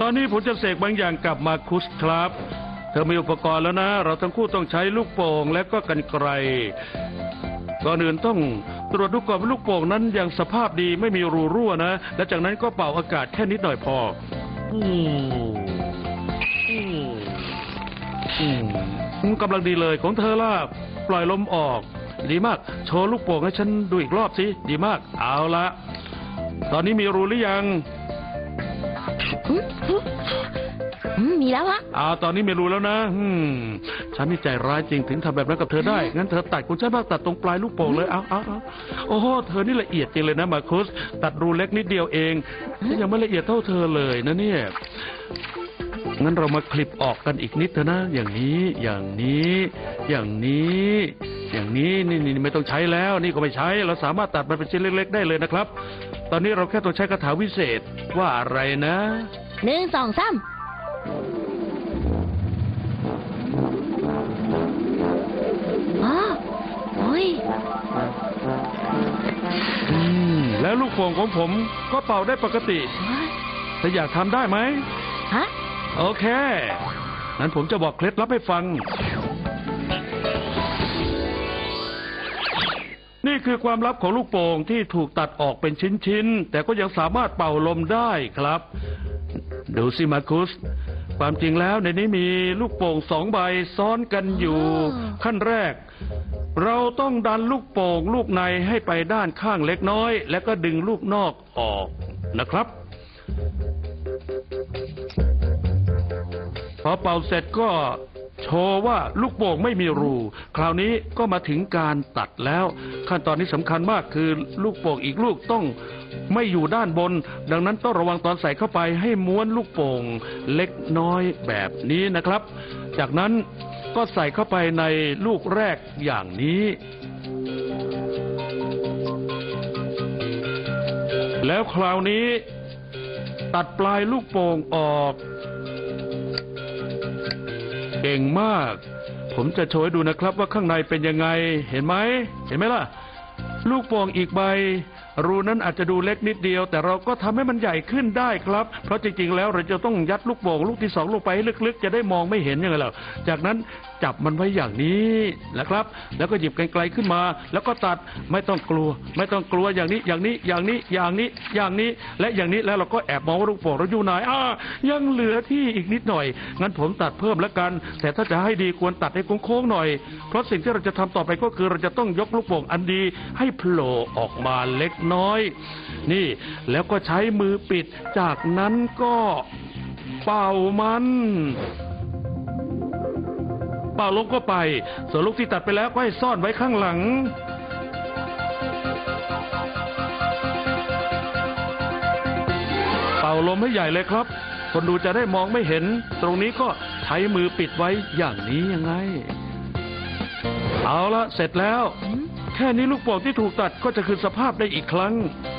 ตอนนี้ผมจะเสกบางอย่างกลับมาคุสครับ เธอมีอุปกรณ์แล้วนะ เราทั้งคู่ต้องใช้ลูกโป่งและก็กันไกรก่อนอื่นต้องตรวจดูก่อนว่าลูกโป่งนั้นยังสภาพดีไม่มีรูรั่วนะ และจากนั้นก็เป่าอากาศแค่นิดหน่อยพออืมอืมอืมกำลังดีเลยของเธอล่ะปล่อยลมออก ดีมาก โชว์ลูกโป่งให้ฉันดูอีกรอบสิ ดีมาก เอาละ ตอนนี้มีรูหรือยัง อืมอืมอืมมีแล้วฮะเอาตอนนี้ไม่รู้แล้วนะอืมฉันนี่ใจร้ายจริงถึงทำแบบนั้นกับเธอได้ งั้นเธอตัดคุณใช่มางตัดตรงปลายลูกโป่งเลยเอาเอาเอาโอ้โหเธอนี่ละเอียดจริงเลยนะมาคุสตัดรูเล็กนิดเดียวเองฉันยังไม่ละเอียดเท่าเธอเลยนะเนี่ย งั้นเรามาคลิปออกกันอีกนิดเถอะนะ อย่างนี้อย่างนี้ อย่างนี้ อย่างนี้นี่นี่ไม่ต้องใช้แล้ว นี่ก็ไม่ใช้เราสามารถตัดมันเป็นชิ้นเล็ก ๆ ได้เลยนะครับ ตอนนี้เราแค่ต้องใช้คาถาวิเศษว่าอะไรนะหนึ่งสองสามอ๋อโอ้ยอืมแล้วลูกโป่งของผมก็เป่าได้ปกติ ถ้าอยากทำได้ไหมฮะ โอเค นั้นผมจะบอกเคล็ดลับให้ฟัง นี่คือความลับของลูกโป่งที่ถูกตัดออกเป็นชิ้นๆ แต่ก็ยังสามารถเป่าลมได้ครับ ดูสิมาคุส ความจริงแล้วในนี้มีลูกโป่งสองใบซ้อนกันอยู่อ๋อขั้นแรก เราต้องดันลูกโป่งลูกในให้ไปด้านข้างเล็กน้อย แล้วก็ดึงลูกนอกออกนะครับ อเป่าเสร็จก็โชว์ว่าลูกโป่งไม่มีรู คราวนี้ก็มาถึงการตัดแล้ว ขั้นตอนนี้สำคัญมากคือลูกโป่งอีกลูกต้องไม่อยู่ด้านบน ดังนั้นต้องระวังตอนใส่เข้าไปให้ม้วนลูกโป่งเล็กน้อยแบบนี้นะครับ จากนั้นก็ใส่เข้าไปในลูกแรกอย่างนี้ แล้วคราวนี้ตัดปลายลูกโป่งออก เก่งมาก ผมจะโชว์ให้ดูนะครับว่าข้างในเป็นยังไง เห็นไหม เห็นไหมล่ะ ลูกโป่งอีกใบ รูนั้นอาจจะดูเล็กนิดเดียว แต่เราก็ทำให้มันใหญ่ขึ้นได้ครับ เพราะจริงๆ แล้วเราจะต้องยัดลูกโป่งลูกที่สองลงไปให้ลึกๆ จะได้มองไม่เห็นยังไงล่ะจากนั้นจับมันไว้อย่างนี้นะครับ แล้วก็หยิบไกลๆขึ้นมา แล้วก็ตัดไม่ต้องกลัว ไม่ต้องกลัวอย่างนี้อย่างนี้อย่างนี้อย่างนี้อย่างนี้ และอย่างนี้แล้วเราก็แอบมองว่าลูกโป่งเราอยู่ไหนอ่ายังเหลือที่อีกนิดหน่อยงั้นผมตัดเพิ่มแล้วกัน แต่ถ้าจะให้ดีควรตัดให้โค้งๆหน่อย เพราะสิ่งที่เราจะทำต่อไปก็คือเราจะต้องยกลูกโป่งอันดีให้โผล่ออกมาเล็กน้อย นี่แล้วก็ใช้มือปิด จากนั้นก็เป่ามันเป่าลงก็ไป ส่วนลูกที่ตัดไปแล้วก็ให้ซ่อนไว้ข้างหลังเป่าลมให้ใหญ่เลยครับ คนดูจะได้มองไม่เห็น ตรงนี้ก็ใช้มือปิดไว้อย่างนี้ยังไง เอาละเสร็จแล้วอืม แค่นี้ลูกโป่งที่ถูกตัดก็จะคืนสภาพได้อีกครั้ง